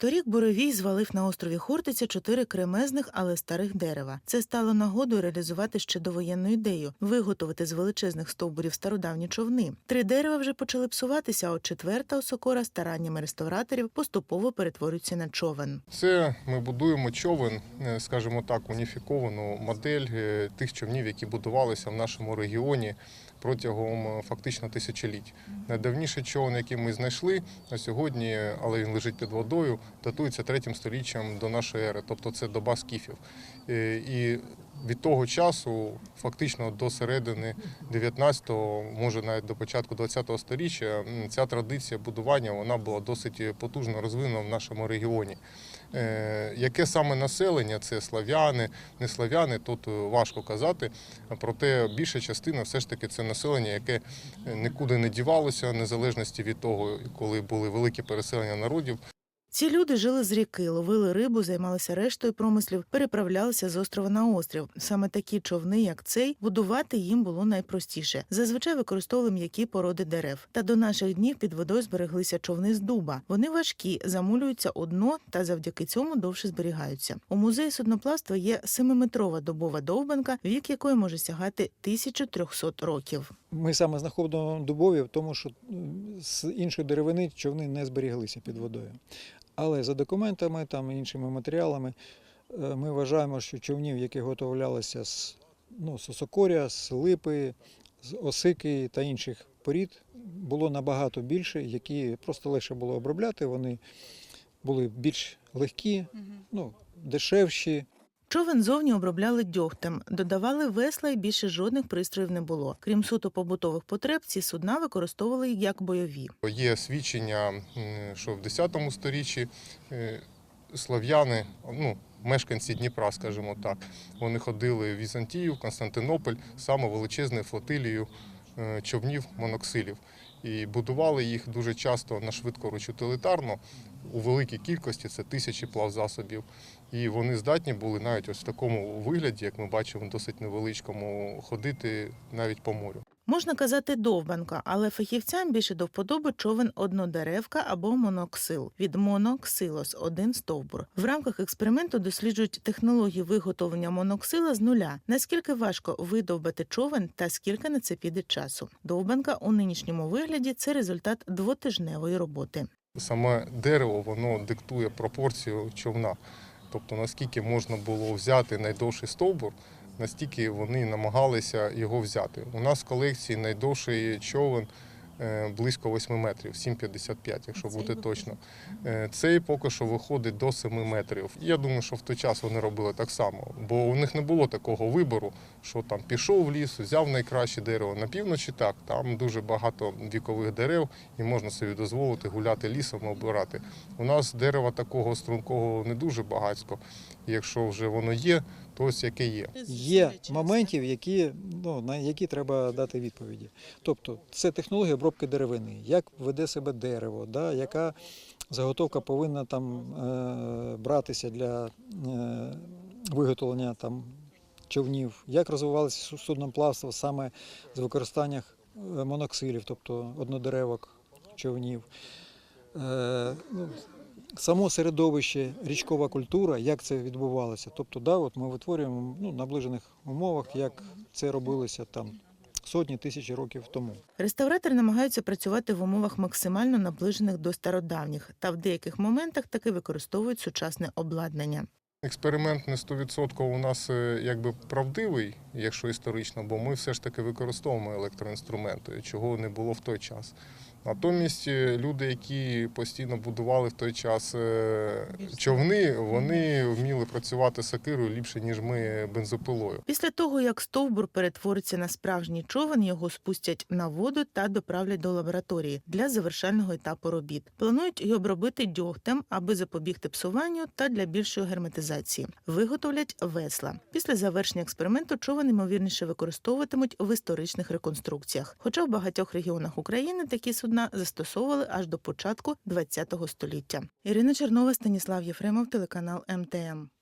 Торік Боровій звалив на острові Хортиця чотири кремезних, але старих дерева. Це стало нагодою реалізувати ще довоєнну ідею виготовити з величезних стовбурів стародавні човни. Три дерева вже почали псуватися, а от четверта осокора стараннями реставраторів поступово перетворюється на човен. Це ми будуємо човен, е, скажімо так, уніфіковану модель е, тих човнів, які будувалися в нашому регіоні протягом е, фактично тисячоліть. Найдавніший човен, який ми знайшли на сьогодні, але він лежить під водою, датується третім сторіччям до нашої ери, тобто це доба скіфів. Е, І від того часу, фактично до середини 19-го, може навіть до початку 20-го сторіччя, ця традиція будування вона була досить потужно розвинена в нашому регіоні. Е, Яке саме населення це слав'яни, не слав'яни, тут е, важко казати. Проте більша частина все ж таки це населення, яке е, нікуди не дівалося, незалежності від того, коли були великі переселення народів. Ці люди жили з ріки, ловили рибу, займалися рештою промислів, переправлялися з острова на острів. Саме такі човни, як цей, будувати їм було найпростіше. Зазвичай використовували м'які породи дерев. Та до наших днів під водою збереглися човни з дуба. Вони важкі, замулюються у дно та завдяки цьому довше зберігаються. У музеї судноплавства є семиметрова дубова довбанка, вік якої може сягати 1300 років. Ми саме знаходимо дубові, в тому що з іншої деревини човни не зберіглися під водою. Але за документами там іншими матеріалами е, ми вважаємо, що човнів, які готовлялися з, ну, з осокоря, з липи, з осики та інших порід, було набагато більше, які просто легше було обробляти. Вони були більш легкі, ну, дешевші. Човен зовні обробляли дьогтем, додавали весла і більше жодних пристроїв не було. Крім суто побутових потреб, ці судна використовували як бойові. Є свідчення, що в 10 сторіччі е, слав'яни, ну, мешканці Дніпра, скажімо так, вони ходили в Візантію, в Константинополь саме величезною флотилією човнів моноксилів. І будували їх дуже часто на швидкоруч утилітарно, у великій кількості це тисячі плавзасобів. І вони здатні були навіть ось в такому вигляді, як ми бачимо, досить невеличкому, ходити навіть по морю. Можна казати довбанка, але фахівцям більше до вподоби човен однодеревка або моноксил від моноксилос один стовбур. В рамках експерименту досліджують технологію виготовлення моноксила з нуля. Наскільки важко видовбати човен та скільки на це піде часу. Довбанка у нинішньому вигляді це результат двотижневої роботи. Саме дерево воно диктує пропорцію човна. Тобто наскільки можна було взяти найдовший стовбур, настільки вони намагалися його взяти. У нас в колекції найдовший човен е, близько 8 метрів, 7,55, якщо бути точно. Е, Цей поки що виходить до 7 метрів. Я думаю, що в той час вони робили так само, бо у них не було такого вибору, що там пішов в ліс, взяв найкраще дерево. На півночі так, там дуже багато вікових дерев, і можна собі дозволити гуляти лісом, обирати. У нас дерева такого стрункого не дуже багатько. Якщо вже воно є, то ось яке є. Є моментів, які, ну, на які треба дати відповіді. Тобто це технологія обробки деревини, як веде себе дерево, да, яка заготовка повинна там е, братися для е, виготовлення там, човнів, як розвивалося судноплавство саме з використанням е, моноксилів, тобто однодеревок човнів. Е, ну, Само середовище, річкова культура, як це відбувалося. Тобто, да, от ми витворюємо ну, наближених умовах, як це робилося там сотні тисячі років тому. Реставратори намагаються працювати в умовах максимально наближених до стародавніх, та в деяких моментах таки використовують сучасне обладнання. Експеримент не 100% у нас е, якби правдивий, якщо історично, бо ми все ж таки використовуємо електроінструменти, чого не було в той час. Натомість е, люди, які постійно будували в той час е, човни, вони вміли працювати сокирою ліпше, ніж ми бензопилою. Після того, як стовбур перетвориться на справжній човен, його спустять на воду та доправлять до лабораторії для завершального етапу робіт. Планують й обробити дьогтем, аби запобігти псуванню та для більшої герметизації. Виготовлять весла. Після завершення експерименту човен ймовірніше використовуватимуть в історичних реконструкціях. Хоча в багатьох регіонах України такі судна застосовували аж до початку ХХ століття. Ірина Чернова, Станіслав Єфремов, телеканал МТМ.